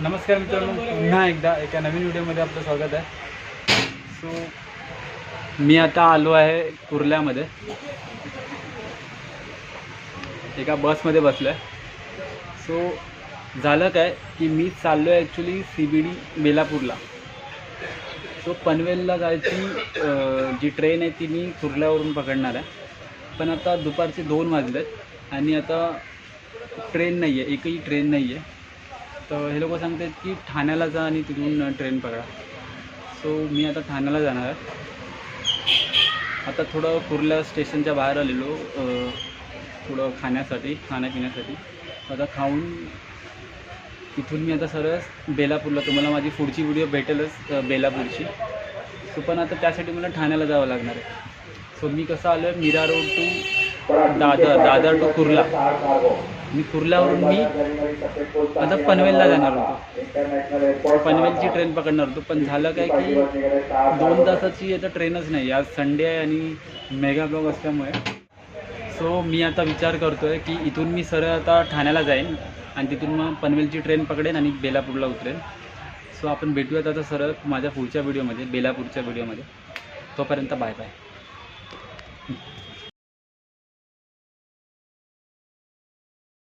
नमस्कार मित्रांनो पुन्हा एकदा एका नवीन व्हिडिओमध्ये आपलं स्वागत आहे. सो मी आता आलो आहे कुर्ल्यामध्ये. एका बसमध्ये बसलो आहे सो झालं काय की मी चाललो आहे ॲक्च्युली सी बी डी बेलापूरला. सो पनवेलला जायची जी ट्रेन आहे ती मी कुर्ल्यावरून पकडणार आहे. पण आता दुपारचे दोन वाजले आहेत आणि आता ट्रेन नाही आहे एकही ट्रेन नाही आहे तर हे लोक सांगतात की ठाण्याला जा आणि तिथून ट्रेन पकडा. सो मी आता ठाण्याला जाणार. आहे आता थोडं कुर्ला स्टेशनच्या बाहेर आलेलो थोडं खाण्यासाठी खाण्यापिण्यासाठी. आता खाऊन तिथून मी आता सरळ बेलापूरला. तुम्हाला माझी पुढची व्हिडिओ भेटेलच बेलापूरची. सो पण आता त्यासाठी मला ठाण्याला जावं लागणार आहे. सो मी कसं आलो आहे Mira road to Dadar Dadar to Kurla. मी कुर्ल्यावरून मी आता पनवेलला जाणार होतो. पनवेलची ट्रेन पकडणार होतो. पण झालं काय की दोन तासाची आता ट्रेनच नाही. आज संडे आहे आणि मेगा ब्लॉग असल्यामुळे. सो मी आता विचार करतो आहे की इथून मी सरळ आता ठाण्याला जाईन आणि तिथून मग पनवेलची ट्रेन पकडेन आणि बेलापूरला उतरेन. सो आपण भेटूयात आता सरळ माझ्या पुढच्या व्हिडिओमध्ये बेलापूरच्या व्हिडिओमध्ये तोपर्यंत बाय बाय